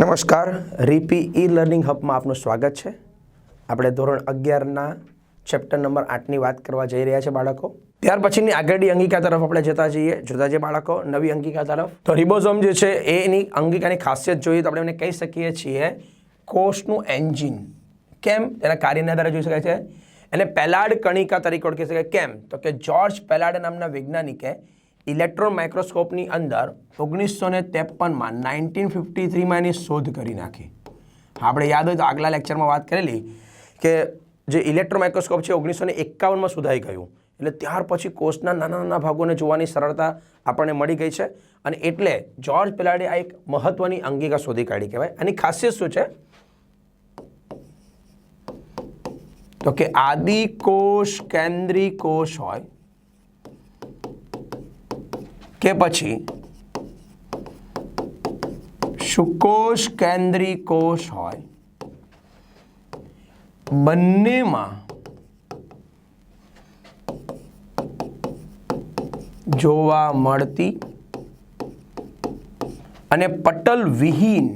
નમસ્કાર, રીપી e learning હબમાં આપનું સ્વાગત છે. આપણે ધોરણ અગિયારના ચેપ્ટર નંબર આઠની વાત કરવા જઈ રહ્યા છે બાળકો. ત્યાર પછીની આગળની અંગિકા તરફ આપણે જતા જઈએ. જોતા જઈએ બાળકો, નવી અંગિકા તરફ. તો રિબોઝોમ જે છે એની અંગિકાની ખાસિયત જોઈએ તો આપણે એને કહી શકીએ છીએ કોષનું એન્જિન. કેમ? તેના કાર્યના આધારે જોઈ શકાય છે. એને પેલાડ કણિકા તરીકે ઓળખી શકાય. કેમ? તો કે જ્યોર્જ પેલાડ નામના વૈજ્ઞાનિકે ઇલેક્ટ્રોન માઇક્રોસ્કોપની અંદર ઓગણીસો ને ત્રેપનમાં નાઇન્ટીન ફિફ્ટી થ્રીમાં એની શોધ કરી નાખી. આપણે યાદ હોય તો આગલા લેક્ચરમાં વાત કરેલી કે જે ઇલેક્ટ્રોન માઇક્રોસ્કોપ છે ઓગણીસો ને એકાવનમાં શોધાઈ ગયું. એટલે ત્યાર પછી કોષના નાના નાના ભાગોને જોવાની સરળતા આપણને મળી ગઈ છે અને એટલે જ્યોર્જ પેલાડે આ એક મહત્વની અંગિકા શોધી કાઢી કહેવાય. આની ખાસિયત શું છે? તો કે આદિ કોષ કેન્દ્રી કોષ હોય કે પછી? સુકોષ કેન્દ્રી કોષ હોય. બંનેમાં જોવા મળતી અને પટલ વિહીન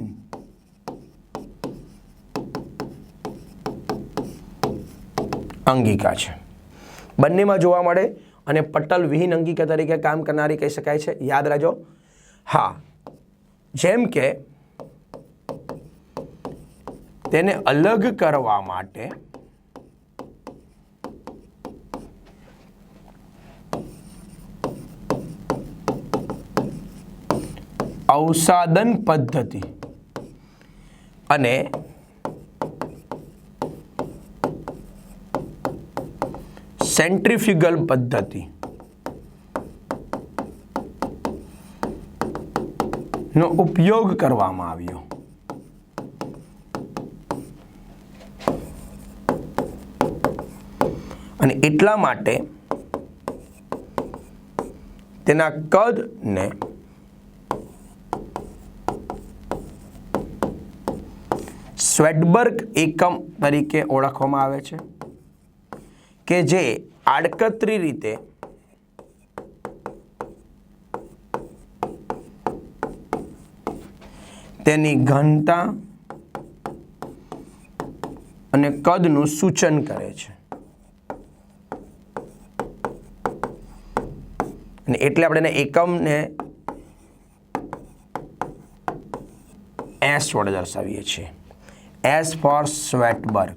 અંગિકા છે. બંનેમાં જોવા મળે અને પટલ વિહીન અંગિકા તરીકે કામ કરનારી કહી શકાય છે. યાદ રાખજો. હા. જેમ કે તેને અલગ કરવા માટે અવસાદન પદ્ધતિ અને સેન્ટ્રીફ્યુગલ પદ્ધતિ. નો ઉપયોગ કરવામાં આવ્યો. અને એટલા માટે તેના કદને સ્વેડબર્ગ એકમ તરીકે ઓળખવામાં આવે છે. કે જે આડકતરી રીતે તેની ઘનતા અને કદનું સૂચન કરે છે. અને એટલે આપણે એકમને એસ વડે દર્શાવીએ છીએ. S for Svedberg.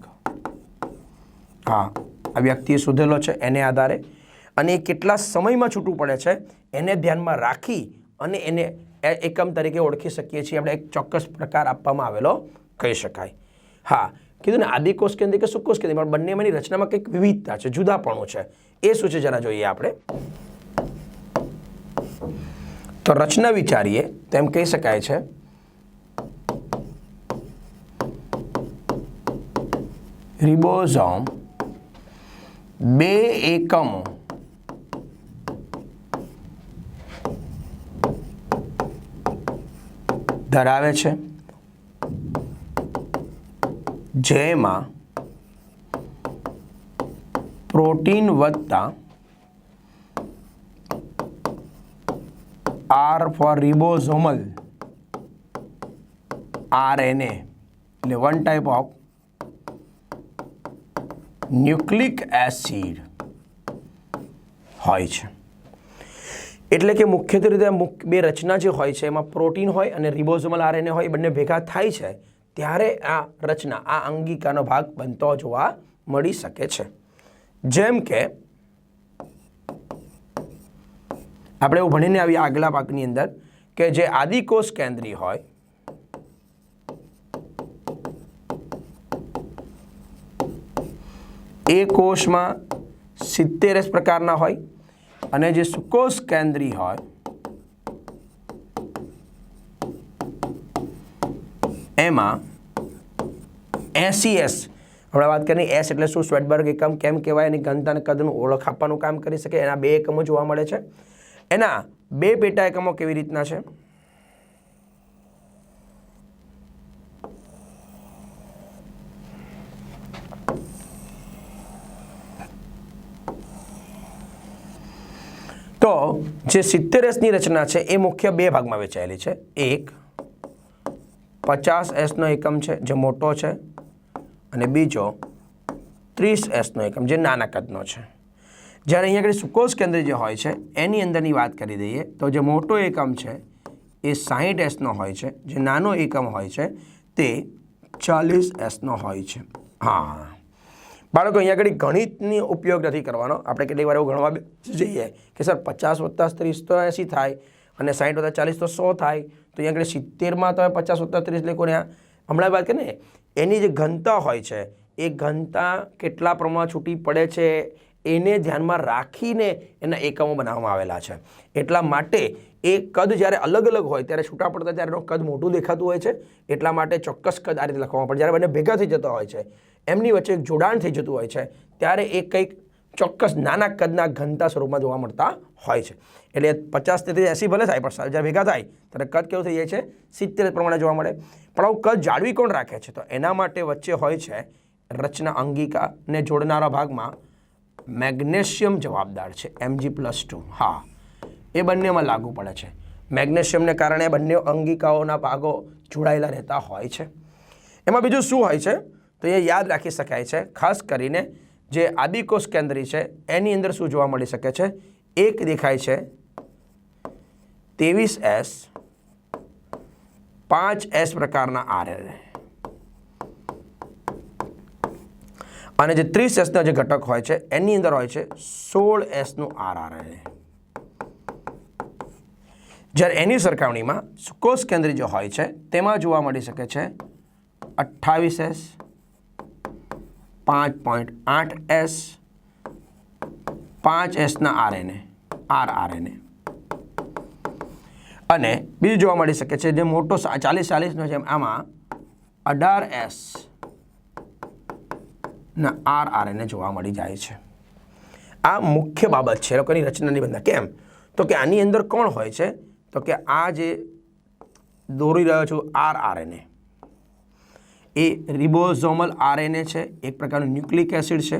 હા. આ વ્યક્તિએ શોધેલો છે એને આધારે. અને એ કેટલા સમયમાં છૂટું પડે છે એને ધ્યાનમાં રાખી અને એને એકમ તરીકે ઓળખી શકીએ છીએ. આપણે એક ચોક્કસ પ્રકાર આપવામાં આવેલો કહી શકાય. હા, કીધું ને, આદિકોષ કેન્દ્રી કે સુકોષ કેન્દ્રી પણ બંનેમાંની રચનામાં કંઈક વિવિધતા છે, જુદાપણું છે. એ શું છે જરા જોઈએ આપણે. તો રચના વિચારીએ તેમ કહી શકાય છે, રિબોઝોમ બે એકમો. ધરાવે છે. જેમાં પ્રોટીન વત્તા આર ફોર રિબોઝોમલ. આરએનએ. એટલે one type of nucleic acid હોય છે. એટલે કે મુખ્યત્વે રીતે બે રચના જે હોય છે, એમાં પ્રોટીન હોય અને રિબોઝોમલ આરએનએ હોય, એ બંને ભેગા થાય છે, ત્યારે આ રચના, આ અંગિકાનો ભાગ બનતો જોવા મળી શકે છે. જેમ કે, આપણે એવું ભણીને આવીએ આગલા ભાગની અંદર કે જે આદિકોષ કેન્દ્રી હોય એ કોષમાં સિત્તેરસ પ્રકારના હોય અને જે સુકોષ કેન્દ્રી હોય, એમાં એસી એસ, હમણાં વાત કરીએ એસ એટલે શું? સ્વેટબર્ગ એકમ કેમ કહેવાય? એની ઘનતા અને કદનું ઓળખ આપવાનું કામ કરી શકે. એના બે એકમો જોવા મળે છે. એના બે પેટા એકમો કેવી રીતના છે? તો જે સિત્તેર એસની રચના છે, એ મુખ્ય બે ભાગમાં વેચાયેલી છે. એક, પચાસ એસનો એકમ છે, જે મોટો છે, અને બીજો, ત્રીસ એસનો એકમ, જે નાના કદનો છે. જ્યારે અહીંયા આગળ સુકોષ કેન્દ્ર જે હોય છે, એની અંદરની વાત કરી દઈએ, તો જે મોટો એકમ છે, એ સાહીઠ એસનો હોય છે, જે નાનો એકમ હોય છે, તે ચાલીસ એસનો હોય છે. હા. બાળકો, અહીંયા આગળ ગણિતની ઉપયોગ નથી કરવાનો. આપણે કેટલીક વાર એવું ગણવા જઈએ કે સર પચાસ વત્તા ત્રીસ તો એંસી થાય અને સાઠ વત્તા ચાલીસ તો સો થાય. તો અહીંયા આગળ સિત્તેરમાં તમે પચાસ વત્તા ત્રીસ લેખો ને હમણાં વાત કરીને એની જે ઘનતા હોય છે, એ ઘનતા કેટલા પ્રમાણમાં છૂટી પડે છે, એને ધ્યાનમાં રાખીને એના એકમો બનાવવામાં આવેલા છે. એટલા માટે એ કદ જ્યારે અલગ અલગ હોય, ત્યારે છૂટા પડતા ત્યારે એનું કદ મોટું દેખાતું હોય છે, એટલા માટે ચોક્કસ કદ આ રીતે લખવામાં પડે. જ્યારે બંને ભેગા થઈ જતા હોય છે એમની વચ્ચે એક જોડાણ થઈ જતું હોય છે, ત્યારે એ કંઈક ચોક્કસ નાના કદના ઘનતા સ્વરૂપમાં જોવા મળતા હોય છે. એટલે પચાસ તેથી એસી ભલે થાય, પણ જ્યારે ભેગા થાય, ત્યારે કદ કેવું થઈ જાય છે? સિત્તેર પ્રમાણે જોવા મળે. પણ આવું કદ જાળવી કોણ રાખે છે? તો એના માટે વચ્ચે હોય છે રચના અંગિકાને જોડનારા ભાગમાં મેગ્નેશિયમ જવાબદાર છે, એમજી પ્લસ ટુ. હા, એ બંનેમાં લાગુ પડે છે. મેગ્નેશિયમને કારણે બંને અંગિકાઓના ભાગો જોડાયેલા રહેતા હોય છે. એમાં બીજું શું હોય છે? તો એ યાદ રાખી શકાય છે. ખાસ કરીને જે આદિકોષ કેન્દ્રી છે, એની અંદર શું જોવા મળી શકે છે? એક દેખાય છે. ત્રેવીસ એસ, પાંચ એસ પ્રકારના આરએનએ અને જે ત્રીસ એસનો જે ઘટક હોય છે, એની અંદર હોય છે સોળ એસનું આરઆરએનએ જ્યારે એની સરખામણીમાં સુકોષ કેન્દ્રી જે હોય છે, તેમાં જોવા મળી શકે છે અઠ્ઠાવીસ એસ પાંચ પોઈન્ટ આઠ એસ, પાંચ એસના આરએનએ આર આરએનએ અને બીજું જોવા મળી શકે છે જે મોટો ચાલીસ ચાલીસનો છે આમાં અઢાર એસ ના આર આરએનએ જોવા મળી જાય છે. આ મુખ્ય બાબત છે લોકોની રચનાની બંધા કેમ? તો કે આની અંદર કોણ હોય છે? તો કે આ જે દોરી રહ્યો છું આર આરએનએ એ રિબોઝોમલ આરએનએ છે, એક પ્રકારનું ન્યુક્લિક એસિડ છે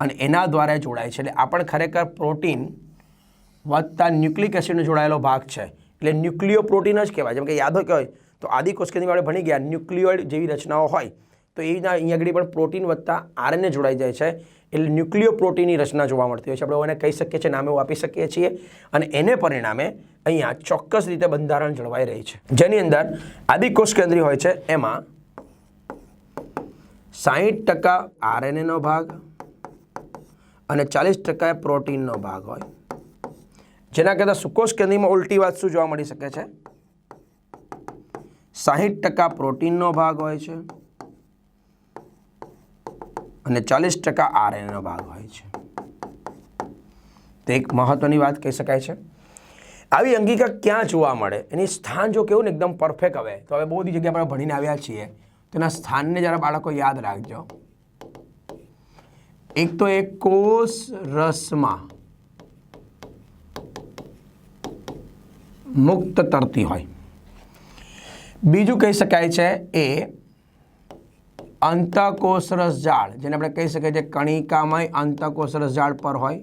અને એના દ્વારા જોડાય છે. એટલે આ પણ ખરેખર પ્રોટીન વધતા ન્યુક્લિક એસિડનો જોડાયેલો ભાગ છે. એટલે ન્યુક્લિયો પ્રોટીન જ કહેવાય. જેમ કે યાદ હોય કે હોય, તો આદિ કોષકેન્દ્રી આપણે ભણી ગયા ન્યુક્લિયોઇડ જેવી રચનાઓ હોય, તો એ રીતના અહીંયા આગળ પણ પ્રોટીન વધતા આરએનએ જોડાઈ જાય છે. એટલે ન્યુક્લિયો પ્રોટીનની રચના જોવા મળતી હોય છે. આપણે એને કહી શકીએ છીએ, નામે આપી શકીએ છીએ. અને એને પરિણામે અહીંયા ચોક્કસ રીતે બંધારણ જળવાઈ રહી છે. જેની અંદર આદિકોષ કેન્દ્રી હોય છે, એમાં સાહીઠ ટકા આરએનએનો ભાગ અને ચાલીસ ટકા પ્રોટીનનો ભાગ હોય. જેના કરતાં સુકોષ કેન્દ્રીમાં ઉલટી વાત શું જોવા મળી શકે છે? સાહીઠ ટકા પ્રોટીનનો ભાગ હોય છે અને ચાલીસ ટકા આરએનએનો ભાગ હોય છે. તો એક મહત્વની વાત કહી શકાય છે. આવી અંગિકા ક્યાં જોવા મળે? એની સ્થાન જો કેવું ને, એકદમ પરફેક્ટ હવે. તો હવે બહુ બધી જગ્યા આપણે ભણીને આવ્યા છીએ. તેના સ્થાનને જરા બાળકો યાદ રાખજો. એક તો એક કોષ રસમાં મુક્ત તરતી હોય. બીજું કહી શકાય છે એ અંતકોષરસ ઝાડ જેને આપણે કહી શકીએ છીએ કણિકામય અંતકોષરસ ઝાડ પર હોય.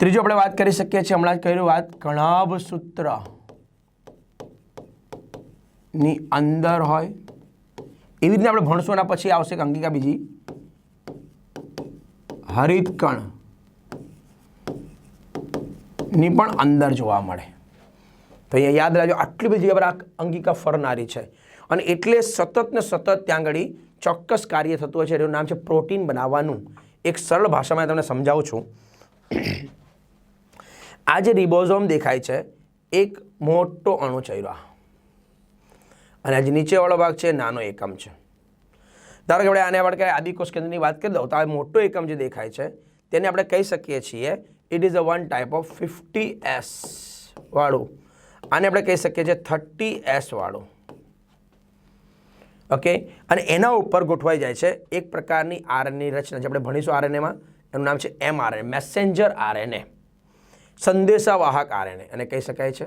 ત્રીજું આપણે વાત કરી શકીએ છીએ, હમણાં જ કહ્યું વાત કણાભ સૂત્ર ની અંદર હોય. એવી રીતે આપણે ભણશું એના પછી આવશે અંગિકા બીજી. હરિતકણની પણ અંદર જોવા મળે. તો અહીંયા યાદ રાખજો, આટલી બધી જગ્યા પર આ અંગિકા ફરનારી છે. અને એટલે સતત ને સતત ત્યાં આગળ ચોક્કસ કાર્ય થતું હોય છે, એનું નામ છે પ્રોટીન બનાવવાનું. એક સરળ ભાષામાં તમને સમજાવું છું. આ જે રિબોઝોમ દેખાય છે, એક મોટો અણુ ચૈરો અને આ નીચેવાળો ભાગ છે, નાનો એકમ છે. ધારો કે આપણે આને આપણે આદિકોષ કેન્દ્રની વાત કરી દઉં તો આ મોટો એકમ જે દેખાય છે, તેને આપણે કહી શકીએ છીએ it is a one type of fifty S વાળું. આને આપણે કહી શકીએ છીએ થર્ટી એસ વાળું. ઓકે અને એના ઉપર ગોઠવાઈ જાય છે એક પ્રકારની આરએનની રચના, જે આપણે ભણીશું આરએનએમાં એનું નામ છે એમ આરએનએ મેસેન્જર આરએનએ સંદેશાવાહક આરએનએ અને કહી શકાય છે.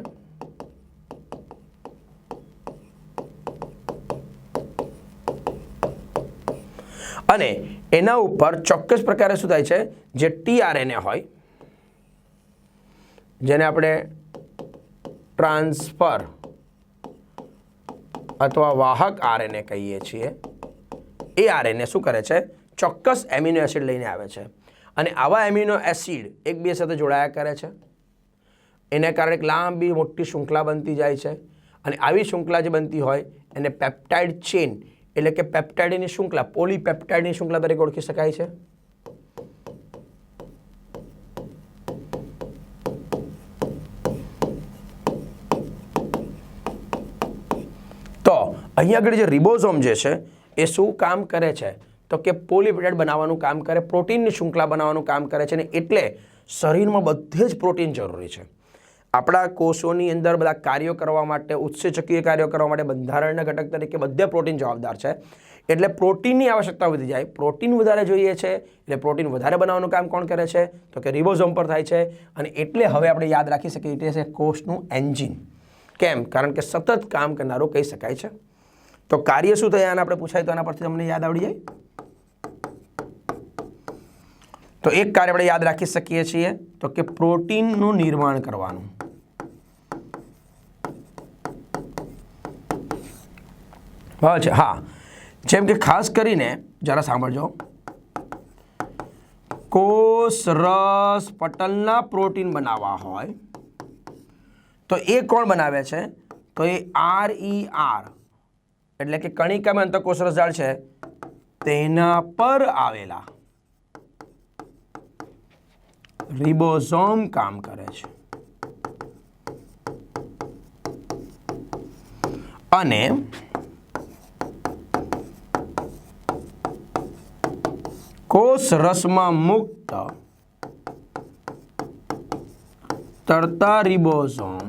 અને એના ઉપર ચોક્કસ પ્રકારે શું થાય છે? જે ટીઆરએનએ હોય, જેને આપણે ટ્રાન્સફર અથવા વાહક આરએનએ કહીએ છીએ, એ આરએનએ શું કરે છે? ચોક્કસ એમિનો એસિડ લઈને આવે છે. અને આવા એમિનો એસિડ એકબીજા સાથે જોડાયા કરે છે. એને કારણે એક લાંબી, મોટી શૃંખલા બનતી જાય છે. અને આવી શૃંખલા જે બનતી હોય, એને પેપ્ટાઇડ ચેન એટલે કે પેપ્ટાઇડની શૃંખલા, પોલીપેપ્ટાઇડની શૃંખલા તરીકે ઓળખી શકાય છે. તો અહીંયા આગળ જે રિબોઝોમ જે છે, એ શું કામ કરે છે? તો કે પોલીપેપ્ટાઇડ બનાવવાનું કામ કરે, પ્રોટીનની શૃંખલા બનાવવાનું કામ કરે છે ને એટલે શરીરમાં બધે જ પ્રોટીન જરૂરી છે. આપણા કોષોની અંદર બધા કાર્યો કરવા માટે, ઉત્સેચકીય કાર્યો કરવા માટે બંધારણના ઘટક તરીકે બધે પ્રોટીન જવાબદાર છે. એટલે પ્રોટીનની આવશ્યકતા વધી જાય. પ્રોટીન વધારે જોઈએ છે, એટલે પ્રોટીન વધારે બનાવવાનું કામ કોણ કરે છે? તો કે રિબોઝોમ પર થાય છે. અને એટલે હવે આપણે યાદ રાખી શકીએ એટલે છે કોષનું એન્જિન. કેમ? કારણ કે સતત કામ કરનારું કહી શકાય છે. તો કાર્ય શું થયા? આને આપણે પૂછાય તો આના પરથી તમને યાદ આવડી જાય. તો એક કાર્ય આપણે યાદ રાખી શકીએ છીએ, તો કે પ્રોટીનનું નિર્માણ કરવાનું. છે. હા. જેમ કે ખાસ કરીને, જરા સાંભળજો. કોષ રસ પટલના પ્રોટીન બનાવવા હોય, તો એ કોણ બનાવે છે? તો એ આર ઈ આર, એટલે કે કણિકામાં અંતકોષ રસજાળ છે, તેના પર આવેલા રિબોઝોમ કામ કરે છે. અને કોષ રસમાં મુક્ત. તરતા રિબોઝોમ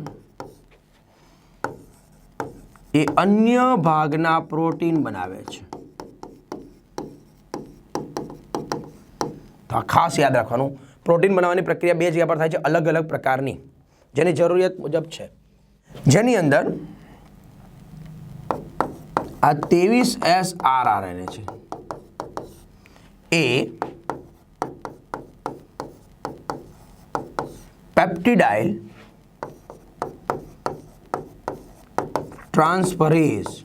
એ અન્ય ભાગના પ્રોટીન બનાવે છે. તો ખાસ યાદ રાખવાનું. પ્રોટીન બનાવવાની પ્રક્રિયા બે જગ્યા પર થાય છે, અલગ અલગ પ્રકારની. જેની જરૂરિયાત મુજબ છે. જેની અંદર આ ત્રેવીસ એસ આર એને છે. એ પેપ્ટિડાઇલ ટ્રાન્સફરેઝ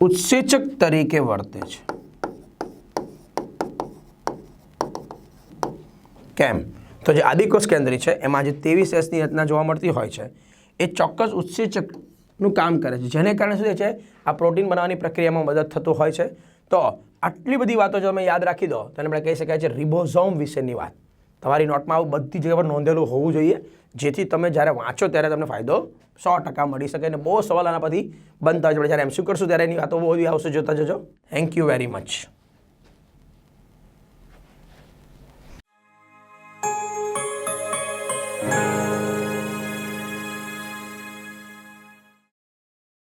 ઉત્સેચક તરીકે વર્તે છે. કેમ? તો જે આદિકોષ કેન્દ્રી છે, એમાં જે ત્રેવીસ એસની રચના જોવા મળતી હોય છે, એ ચોક્કસ ઉત્સેચકનું કામ કરે છે. જેને કારણે શું છે? આ પ્રોટીન બનાવવાની પ્રક્રિયામાં મદદ થતું હોય છે. તો આટલી બધી વાતો જો તમે યાદ રાખી દો, તો આપણે કહી શકાય છે રિબોઝોમ વિશેની વાત. તમારી નોટમાં આવું બધી જગ્યા પર નોંધેલું હોવું જોઈએ, જેથી તમે જ્યારે વાંચો ત્યારે તમને ફાયદો સો ટકા મળી શકે અને બહુ સવાલ આના પરથી બનતા જ પડે જ્યારે એમસી કરશું ત્યારે એની વાતો બહુ આવશે, જોતા જજો. Thank you very much